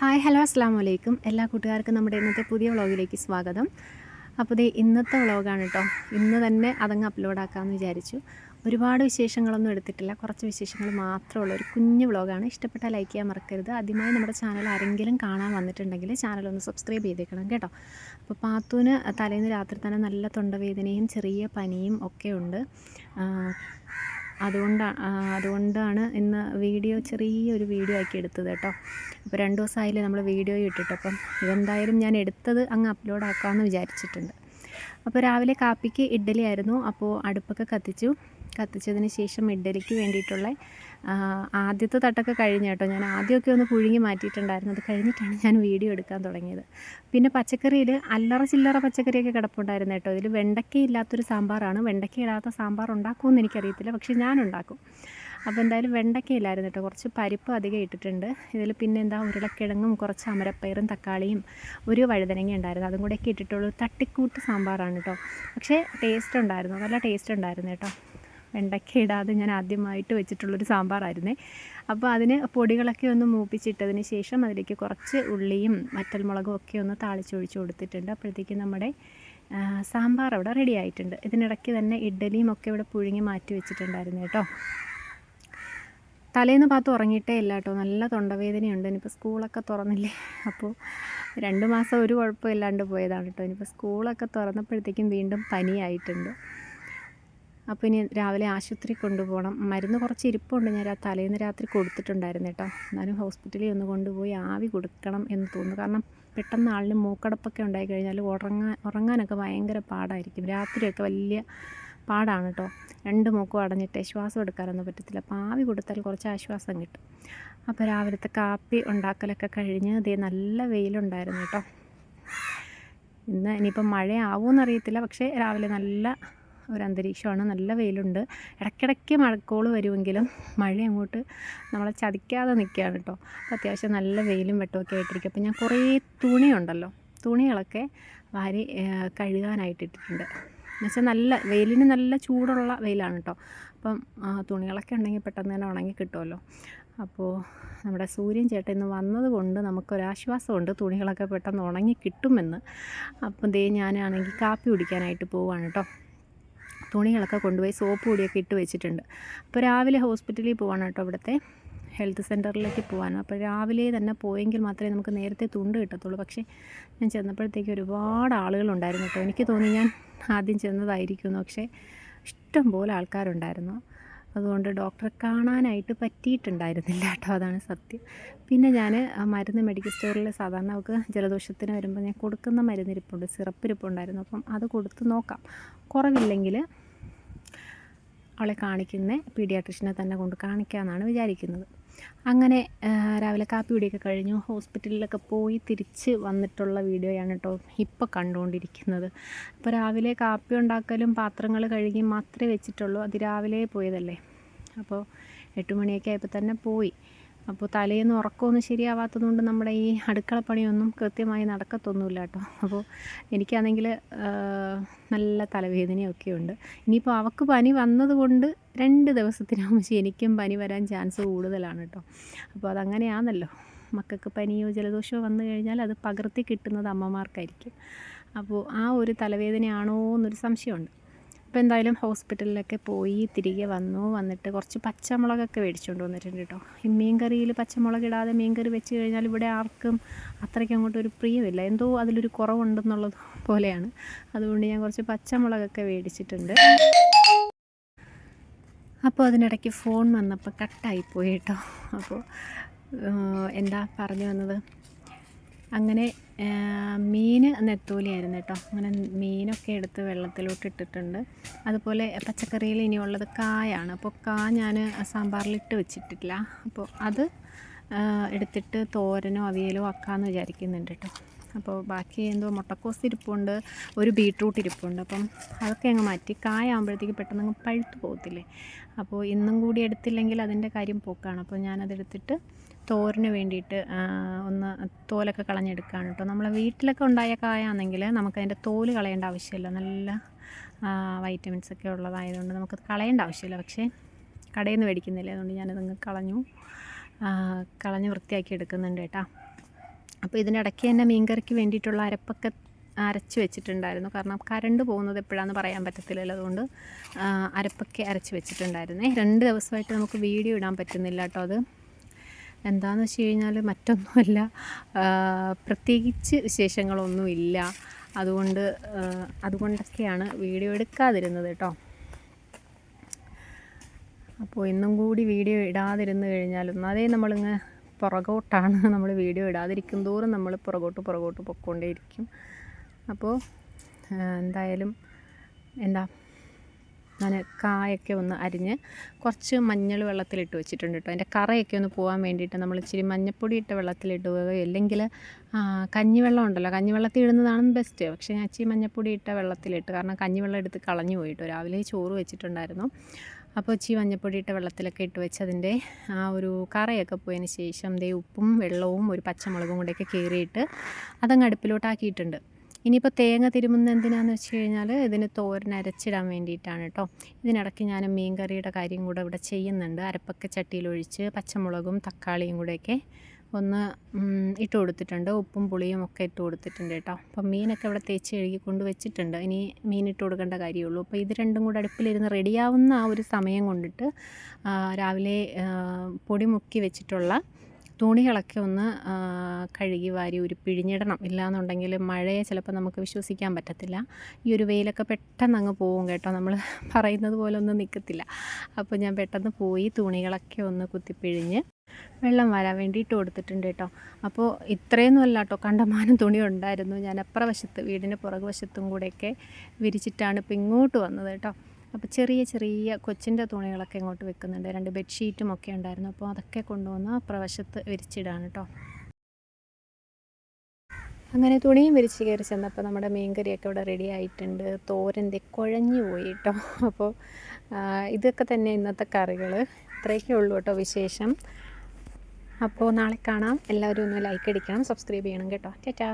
Hi hello അസ്സാം വലൈക്കും എല്ലാ കൂട്ടുകാർക്കും നമ്മുടെ ഇന്നത്തെ പുതിയ വ്ളോഗിലേക്ക് സ്വാഗതം. അപ്പോൾ ഇത് ഇന്നത്തെ വ്ളോഗാണ് കേട്ടോ ഇന്ന് തന്നെ അതങ്ങ് അപ്ലോഡ് ആക്കാമെന്ന് വിചാരിച്ചു. ഒരുപാട് വിശേഷങ്ങളൊന്നും എടുത്തിട്ടില്ല. കുറച്ച് വിശേഷങ്ങൾ മാത്രമുള്ള ഒരു കുഞ്ഞു വ്ളോഗാണ്. ഇഷ്ടപ്പെട്ടാൽ ലൈക്ക് ചെയ്യാൻ മറക്കരുത്. ആദ്യമായി നമ്മുടെ ചാനൽ ആരെങ്കിലും കാണാൻ വന്നിട്ടുണ്ടെങ്കിൽ ചാനൽ ഒന്ന് സബ്സ്ക്രൈബ് ചെയ്തേക്കണം കേട്ടോ. അപ്പോൾ പാത്തൂന് തലേന്ന് രാത്രി തന്നെ നല്ല തൊണ്ടവേദനയും ചെറിയ പനിയും ഒക്കെ ഉണ്ട്. അതുകൊണ്ടാണ് അതുകൊണ്ടാണ് ഇന്ന് വീഡിയോ ചെറിയൊരു വീഡിയോ ആക്കി എടുത്തത് കേട്ടോ. അപ്പോൾ രണ്ട് ദിവസമായില്ലേ നമ്മൾ വീഡിയോ ഇട്ടിട്ട്. അപ്പം ഇതെന്തായാലും ഞാൻ എടുത്തത് അങ്ങ് അപ്ലോഡ് ആക്കാമെന്ന് വിചാരിച്ചിട്ടുണ്ട്. അപ്പോൾ രാവിലെ കാപ്പിക്ക് ഇഡ്ഡലി ആയിരുന്നു. അപ്പോൾ അടുപ്പൊക്കെ കത്തിച്ചു. കത്തിച്ചതിന് ശേഷം ഇഡ്ഡലിക്ക് വേണ്ടിയിട്ടുള്ള ആദ്യത്തെ തട്ടൊക്കെ കഴിഞ്ഞ കേട്ടോ. ഞാൻ ആദ്യമൊക്കെ ഒന്ന് പുഴുങ്ങി മാറ്റിയിട്ടുണ്ടായിരുന്നു. അത് കഴിഞ്ഞിട്ടാണ് ഞാൻ വീഡിയോ എടുക്കാൻ തുടങ്ങിയത്. പിന്നെ പച്ചക്കറിയിൽ അല്ലറ ചില്ലറ പച്ചക്കറിയൊക്കെ കിടപ്പുണ്ടായിരുന്നു കേട്ടോ. ഇതിൽ വെണ്ടയ്ക്കയില്ലാത്തൊരു സാമ്പാറാണ്. വെണ്ടയ്ക്കയില്ലാത്ത സാമ്പാർ ഉണ്ടാക്കുമെന്ന് എനിക്കറിയത്തില്ല. പക്ഷേ ഞാൻ ഉണ്ടാക്കും അപ്പോൾ എന്തായാലും വെണ്ടയ്ക്ക ഇല്ലായിരുന്നു കേട്ടോ. കുറച്ച് പരിപ്പ് അധികം ഇട്ടിട്ടുണ്ട്. ഇതിൽ പിന്നെ എന്താ ഉരുളക്കിഴങ്ങും കുറച്ച് അമരപ്പയറും തക്കാളിയും ഒരു വഴുതനങ്ങ ഉണ്ടായിരുന്നു. അതും കൂടെയൊക്കെ ഇട്ടിട്ടുള്ളൂ തട്ടിക്കൂട്ട് സാമ്പാറാണ് കേട്ടോ. പക്ഷേ ടേസ്റ്റ് ഉണ്ടായിരുന്നു. നല്ല ടേസ്റ്റ് ഉണ്ടായിരുന്നു കേട്ടോ. വെണ്ടയ്ക്ക ഇടാതെ ഞാൻ ആദ്യമായിട്ട് വെച്ചിട്ടുള്ളൊരു സാമ്പാറായിരുന്നേ. അപ്പോൾ അതിന് പൊടികളൊക്കെ ഒന്ന് മൂപ്പിച്ചിട്ടതിന് ശേഷം അതിലേക്ക് കുറച്ച് ഉള്ളിയും മറ്റൽ മുളകും ഒക്കെ ഒന്ന് താളിച്ചൊഴിച്ച് കൊടുത്തിട്ടുണ്ട്. അപ്പോഴത്തേക്ക് നമ്മുടെ സാമ്പാർ അവിടെ റെഡി ആയിട്ടുണ്ട്. ഇതിനിടയ്ക്ക് തന്നെ ഇഡ്ഡലിയും ഒക്കെ ഇവിടെ പുഴുങ്ങി മാറ്റി വെച്ചിട്ടുണ്ടായിരുന്നു കേട്ടോ. തലേന്ന് പാത്ത് ഉറങ്ങിയിട്ടേ ഇല്ല കേട്ടോ. നല്ല തൊണ്ടവേദനയുണ്ട്. ഇനിയിപ്പോൾ സ്കൂളൊക്കെ തുറന്നില്ലേ? അപ്പോൾ രണ്ട് മാസം ഒരു കുഴപ്പമില്ലാണ്ട് പോയതാണ് കേട്ടോ. ഇനിയിപ്പോൾ സ്കൂളൊക്കെ തുറന്നപ്പോഴത്തേക്കും വീണ്ടും പനിയായിട്ടുണ്ട്. അപ്പോൾ ഇനി രാവിലെ ആശുപത്രി കൊണ്ടുപോകണം. മരുന്ന് കുറച്ച് ഇരിപ്പുണ്ട്. ഞാൻ തലേന്ന് രാത്രി കൊടുത്തിട്ടുണ്ടായിരുന്നു കേട്ടോ. എന്നാലും ഹോസ്പിറ്റലിൽ ഒന്ന് കൊണ്ടുപോയി ആവി കൊടുക്കണം എന്ന് തോന്നുന്നു. കാരണം പെട്ടെന്ന് ആളിന് മൂക്കടപ്പൊക്കെ ഉണ്ടായി കഴിഞ്ഞാൽ ഉറങ്ങാൻ ഉറങ്ങാനൊക്കെ ഭയങ്കര പാടായിരിക്കും. രാത്രിയൊക്കെ വലിയ പാടാണ് കേട്ടോ. രണ്ട് മൂക്കും അടഞ്ഞിട്ട് ശ്വാസം എടുക്കാനൊന്നും പറ്റത്തില്ല. അപ്പോൾ ആവി കൊടുത്താൽ കുറച്ച് ആശ്വാസം കിട്ടും. അപ്പോൾ രാവിലത്തെ കാപ്പി ഉണ്ടാക്കലൊക്കെ കഴിഞ്ഞ് അതേ നല്ല വെയിലുണ്ടായിരുന്നു കേട്ടോ. ഇന്ന് ഇനിയിപ്പം മഴയാവുമെന്നറിയത്തില്ല പക്ഷേ രാവിലെ നല്ല ഒരു അന്തരീക്ഷമാണ്. നല്ല വെയിലുണ്ട്. ഇടയ്ക്കിടയ്ക്ക് മഴക്കോൾ വരുമെങ്കിലും മഴ അങ്ങോട്ട് നമ്മളെ ചതിക്കാതെ നിൽക്കുകയാണ് കേട്ടോ. അപ്പോൾ അത്യാവശ്യം നല്ല വെയിലും വെട്ടമൊക്കെ ആയിട്ടിരിക്കും. അപ്പോൾ ഞാൻ കുറേ തുണിയുണ്ടല്ലോ. തുണികളൊക്കെ വാരി കഴുകാനായിട്ട് ഇട്ടിട്ടുണ്ട് എന്നുവെച്ചാൽ നല്ല വെയിലിന് നല്ല ചൂടുള്ള വെയിലാണ് കേട്ടോ. അപ്പം തുണികളൊക്കെ ഉണ്ടെങ്കിൽ പെട്ടെന്ന് തന്നെ ഉണങ്ങി കിട്ടുമല്ലോ. അപ്പോൾ നമ്മുടെ സൂര്യൻ ചേട്ടൻ ഇന്ന് വന്നത് കൊണ്ട് നമുക്കൊരാശ്വാസമുണ്ട് തുണികളൊക്കെ പെട്ടെന്ന് ഉണങ്ങി കിട്ടുമെന്ന്. അപ്പം ദേ ഞാനാണെങ്കിൽ കാപ്പി കുടിക്കാനായിട്ട് പോവാണ് കേട്ടോ. തുണികളൊക്കെ കൊണ്ടുപോയി സോപ്പ് പൊടിയൊക്കെ ഇട്ട് വെച്ചിട്ടുണ്ട്. അപ്പോൾ രാവിലെ ഹോസ്പിറ്റലിൽ പോവാണ് കേട്ടോ ഇവിടുത്തെ ഹെൽത്ത് സെന്ററിലേക്ക് പോകാനും അപ്പോൾ രാവിലെ തന്നെ പോയെങ്കിൽ മാത്രമേ നമുക്ക് നേരത്തെ തുണ്ട് കിട്ടത്തുള്ളൂ. പക്ഷേ ഞാൻ ചെന്നപ്പോഴത്തേക്ക് ഒരുപാട് ആളുകളുണ്ടായിരുന്നു കേട്ടോ. എനിക്ക് തോന്നി ഞാൻ ആദ്യം ചെന്നതായിരിക്കുന്നു പക്ഷേ ഇഷ്ടം പോലെ ആൾക്കാരുണ്ടായിരുന്നു. അതുകൊണ്ട് ഡോക്ടറെ കാണാനായിട്ട് പറ്റിയിട്ടുണ്ടായിരുന്നില്ല കേട്ടോ. അതാണ് സത്യം. പിന്നെ ഞാൻ മരുന്ന് മെഡിക്കൽ സ്റ്റോറിൽ സാധാരണ നമുക്ക് ജലദോഷത്തിന് വരുമ്പോൾ ഞാൻ കൊടുക്കുന്ന മരുന്നിരിപ്പുണ്ട്. സിറപ്പ് ഇരിപ്പുണ്ടായിരുന്നു. അപ്പം അത് കൊടുത്ത് നോക്കാം. കുറവില്ലെങ്കിൽ അവളെ കാണിക്കുന്ന പീഡിയാട്രിഷനെ തന്നെ കൊണ്ട് കാണിക്കാമെന്നാണ് വിചാരിക്കുന്നത്. അങ്ങനെ രാവിലെ കാപ്പി കുടിയൊക്കെ കഴിഞ്ഞു. ഹോസ്പിറ്റലിലൊക്കെ പോയി തിരിച്ച് വന്നിട്ടുള്ള വീഡിയോയാണ് കേട്ടോ ഇപ്പോൾ കണ്ടുകൊണ്ടിരിക്കുന്നത്. അപ്പോൾ രാവിലെ കാപ്പി ഉണ്ടാക്കലും പാത്രങ്ങൾ കഴുകി മാത്രമേ വെച്ചിട്ടുള്ളൂ. അത് രാവിലെ പോയതല്ലേ? അപ്പോൾ എട്ട് മണിയൊക്കെ ആയപ്പോൾ തന്നെ പോയി. അപ്പോൾ തലേന്ന് ഉറക്കമൊന്നും ശരിയാവാത്തതുകൊണ്ട് നമ്മുടെ ഈ അടുക്കളപ്പണിയൊന്നും കൃത്യമായി നടക്കത്തൊന്നുമില്ല കേട്ടോ. അപ്പോൾ എനിക്കാണെങ്കിൽ നല്ല തലവേദനയൊക്കെ ഉണ്ട് ഇനിയിപ്പോൾ അവൾക്ക് പനി വന്നതുകൊണ്ട് രണ്ട് ദിവസത്തിനാകുമ്പോൾ എനിക്കും പനി വരാൻ ചാൻസ് കൂടുതലാണ് കേട്ടോ. അപ്പോൾ അതങ്ങനെയാണല്ലോ. മക്കൾക്ക് പനിയോ ജലദോഷമോ വന്നു കഴിഞ്ഞാൽ അത് പകർത്തി കിട്ടുന്നത് അമ്മമാർക്കായിരിക്കും. അപ്പോൾ ആ ഒരു തലവേദനയാണോ എന്നൊരു സംശയമുണ്ട്. അപ്പോൾ എന്തായാലും ഹോസ്പിറ്റലിലൊക്കെ പോയി തിരികെ വന്നു. വന്നിട്ട് കുറച്ച് പച്ചമുളകൊക്കെ മേടിച്ചുകൊണ്ട് വന്നിട്ടുണ്ട് കേട്ടോ ഈ മീൻ കറിയിൽ പച്ചമുളക് ഇടാതെ മീൻ കറി വെച്ച് കഴിഞ്ഞാൽ ഇവിടെ ആർക്കും അത്രയ്ക്ക് അങ്ങോട്ട് ഒരു പ്രിയമില്ല. എന്തോ അതിലൊരു കുറവുണ്ടെന്നുള്ളത് പോലെയാണ്. അതുകൊണ്ട് ഞാൻ കുറച്ച് പച്ചമുളകൊക്കെ മേടിച്ചിട്ടുണ്ട്. അപ്പോൾ അതിനിടയ്ക്ക് ഫോൺ വന്നപ്പോൾ കട്ടായിപ്പോയി കേട്ടോ അപ്പോൾ എന്താ പറഞ്ഞു വന്നത്? അങ്ങനെ മീൻ നെത്തോലിയായിരുന്നു കേട്ടോ. അങ്ങനെ മീനൊക്കെ എടുത്ത് വെള്ളത്തിലോട്ട് ഇട്ടിട്ടുണ്ട്. അതുപോലെ പച്ചക്കറിയിൽ ഇനിയുള്ളത് കായാണ്. അപ്പോൾ കാ ഞാൻ സാമ്പാറിലിട്ട് വെച്ചിട്ടില്ല. അപ്പോൾ അത് എടുത്തിട്ട് തോരനോ അവിയലോ ആക്കാമെന്ന് വിചാരിക്കുന്നുണ്ട് കേട്ടോ. അപ്പോൾ ബാക്കി എന്തോ മുട്ടക്കോസ് ഇരിപ്പുണ്ട് ഒരു ബീട്രൂട്ട് ഇരിപ്പുണ്ട്. അപ്പം അതൊക്കെ അങ്ങ് മാറ്റി. കായാകുമ്പോഴത്തേക്ക് പെട്ടെന്ന് അങ്ങ് പഴുത്ത് പോകത്തില്ലേ? അപ്പോൾ ഇന്നും കൂടി എടുത്തില്ലെങ്കിൽ അതിന്റെ കാര്യം പോക്കാണ്. അപ്പോൾ ഞാനതെടുത്തിട്ട് തോരന് വേണ്ടിയിട്ട് ഒന്ന് തോലൊക്കെ കളഞ്ഞെടുക്കുകയാണ് കേട്ടോ. നമ്മളെ വീട്ടിലൊക്കെ ഉണ്ടായ കായാണെങ്കിൽ നമുക്കതിന്റെ തോൽ കളയേണ്ട ആവശ്യമില്ല. നല്ല വൈറ്റമിൻസ് ഒക്കെ ഉള്ളതായതുകൊണ്ട് നമുക്ക് കളയേണ്ട ആവശ്യമില്ല. പക്ഷേ കടയിൽ നിന്ന് മേടിക്കുന്നില്ല? അതുകൊണ്ട് ഞാനതങ്ങ് കളഞ്ഞു. കളഞ്ഞ് വൃത്തിയാക്കി എടുക്കുന്നുണ്ട് കേട്ടോ. അപ്പോൾ ഇതിനിടയ്ക്ക് തന്നെ മീൻകറിക്ക് വേണ്ടിയിട്ടുള്ള അരപ്പൊക്കെ അരച്ച് വെച്ചിട്ടുണ്ടായിരുന്നു. കാരണം കരണ്ട് പോകുന്നത് എപ്പോഴാണെന്ന് പറയാൻ പറ്റത്തില്ലല്ലോ. അതുകൊണ്ട് അരപ്പൊക്കെ അരച്ച് വെച്ചിട്ടുണ്ടായിരുന്നേ. രണ്ട് ദിവസമായിട്ട് നമുക്ക് വീഡിയോ ഇടാൻ പറ്റുന്നില്ല കേട്ടോ അത്. എന്താണെന്ന് വെച്ച് കഴിഞ്ഞാൽ മറ്റൊന്നുമല്ല. പ്രത്യേകിച്ച് വിശേഷങ്ങളൊന്നുമില്ല. അതുകൊണ്ട് അതുകൊണ്ടൊക്കെയാണ് വീഡിയോ എടുക്കാതിരുന്നത് കേട്ടോ. അപ്പോൾ ഇന്നും കൂടി വീഡിയോ ഇടാതിരുന്ന് കഴിഞ്ഞാൽ ഒന്നാതെ നമ്മളിങ്ങ് പുറകോട്ടാണ് നമ്മൾ വീഡിയോ ഇടാതിരിക്കും തോറും നമ്മൾ പുറകോട്ട് പുറകോട്ട് പൊക്കോണ്ടേയിരിക്കും അപ്പോൾ എന്തായാലും എന്താ ഞാൻ കായൊക്കെ ഒന്ന് അരിഞ്ഞ് കുറച്ച് മഞ്ഞൾ വെള്ളത്തിലിട്ട് വെച്ചിട്ടുണ്ട് കേട്ടോ. അതിന്റെ കറയൊക്കെ ഒന്ന് പോകാൻ വേണ്ടിയിട്ട് നമ്മൾ ഇച്ചിരി മഞ്ഞപ്പൊടി ഇട്ട വെള്ളത്തിലിടുകയോ അല്ലെങ്കിൽ കഞ്ഞിവെള്ളം ഉണ്ടല്ലോ. കഞ്ഞിവെള്ളത്തിൽ ഇടുന്നതാണ് ബെസ്റ്റ് പക്ഷേ ഞാൻ ഇച്ചിരി മഞ്ഞപ്പൊടി ഇട്ട വെള്ളത്തിലിട്ട് കാരണം കഞ്ഞിവെള്ളം എടുത്ത് കളഞ്ഞു പോയിട്ട്. രാവിലെ ചോറ് വെച്ചിട്ടുണ്ടായിരുന്നു. അപ്പോൾ ഇച്ചിരി മഞ്ഞപ്പൊടി ഇട്ട വെള്ളത്തിലൊക്കെ ഇട്ട് വെച്ച് അതിന്റെ ആ ഒരു കറയൊക്കെ പോയതിന് ശേഷം ദേ ഉപ്പും വെള്ളവും ഒരു പച്ചമുളകും കൂടെയൊക്കെ കീറിയിട്ട് അതങ്ങ് അടുപ്പിലോട്ടാക്കിയിട്ടുണ്ട്. ഇനിയിപ്പോൾ തേങ്ങ തിരുമുന്ന എന്തിനാന്ന് വെച്ച് കഴിഞ്ഞാൽ ഇതിന് തോരൻ അരച്ചിടാൻ വേണ്ടിയിട്ടാണ് കേട്ടോ ഇതിനിടയ്ക്ക് ഞാൻ മീൻ കറിയുടെ കാര്യം കൂടെ ഇവിടെ ചെയ്യുന്നുണ്ട്. അരപ്പൊക്കെ ചട്ടിയിലൊഴിച്ച് പച്ചമുളകും തക്കാളിയും കൂടെയൊക്കെ ഒന്ന് ഇട്ട് കൊടുത്തിട്ടുണ്ട്. ഉപ്പും പുളിയും ഒക്കെ ഇട്ട് കൊടുത്തിട്ടുണ്ട് കേട്ടോ അപ്പം മീനൊക്കെ ഇവിടെ തേച്ച് കഴുകി കൊണ്ട് വെച്ചിട്ടുണ്ട്. ഇനി മീൻ ഇട്ട് കൊടുക്കേണ്ട കാര്യമുള്ളൂ. അപ്പോൾ ഇത് രണ്ടും കൂടെ അടുപ്പിലിരുന്ന് റെഡിയാവുന്ന ആ ഒരു സമയം കൊണ്ടിട്ട് രാവിലെ പൊടി മുക്കി വെച്ചിട്ടുള്ള തുണികളൊക്കെ ഒന്ന് കഴുകി വാരി ഒരു പിഴിഞ്ഞിടണം. ഇല്ലാന്നുണ്ടെങ്കിൽ മഴയെ ചിലപ്പോൾ നമുക്ക് വിശ്വസിക്കാൻ പറ്റത്തില്ല. ഈ ഒരു വെയിലൊക്കെ പെട്ടെന്ന് അങ്ങ് പോവും കേട്ടോ. നമ്മൾ പറയുന്നത് പോലെ ഒന്നും നിൽക്കത്തില്ല അപ്പോൾ ഞാൻ പെട്ടെന്ന് പോയി തുണികളൊക്കെ ഒന്ന് കുത്തിപ്പിഴിഞ്ഞ് വെള്ളം വരാൻ വേണ്ടിയിട്ട് കൊടുത്തിട്ടുണ്ട് കേട്ടോ. അപ്പോൾ ഇത്രയൊന്നും അല്ല കേട്ടോ. കണ്ടമാനം തുണി ഉണ്ടായിരുന്നു. ഞാൻ അപ്പുറവശത്ത് വീടിന്റെ പുറകുവശത്തും കൂടെയൊക്കെ വിരിച്ചിട്ടാണ് ഇപ്പോൾ ഇങ്ങോട്ട് വന്നത് കേട്ടോ. അപ്പോൾ ചെറിയ ചെറിയ കൊച്ചിന്റെ തുണികളൊക്കെ ഇങ്ങോട്ട് വെക്കുന്നുണ്ട്. രണ്ട് ബെഡ്ഷീറ്റും ഒക്കെ ഉണ്ടായിരുന്നു. അപ്പോൾ അതൊക്കെ കൊണ്ടുവന്ന് പ്രവശത്ത് വിരിച്ചിടാണ് കേട്ടോ അങ്ങനെ തുണിയും വിരിച്ച് കയറി ചെന്നപ്പോൾ നമ്മുടെ മീൻകറിയൊക്കെ ഇവിടെ റെഡി ആയിട്ടുണ്ട്. തോരന്റെ കുഴഞ്ഞു പോയി കേട്ടോ അപ്പോൾ ഇതൊക്കെ തന്നെ ഇന്നത്തെ കറികൾ ഇത്രയൊക്കെ ഉള്ളൂ കേട്ടോ വിശേഷം. അപ്പോൾ നാളെ കാണാം. എല്ലാവരും ഒന്ന് ലൈക്ക് അടിക്കണം സബ്സ്ക്രൈബ് ചെയ്യണം കേട്ടോ. ടാറ്റാ.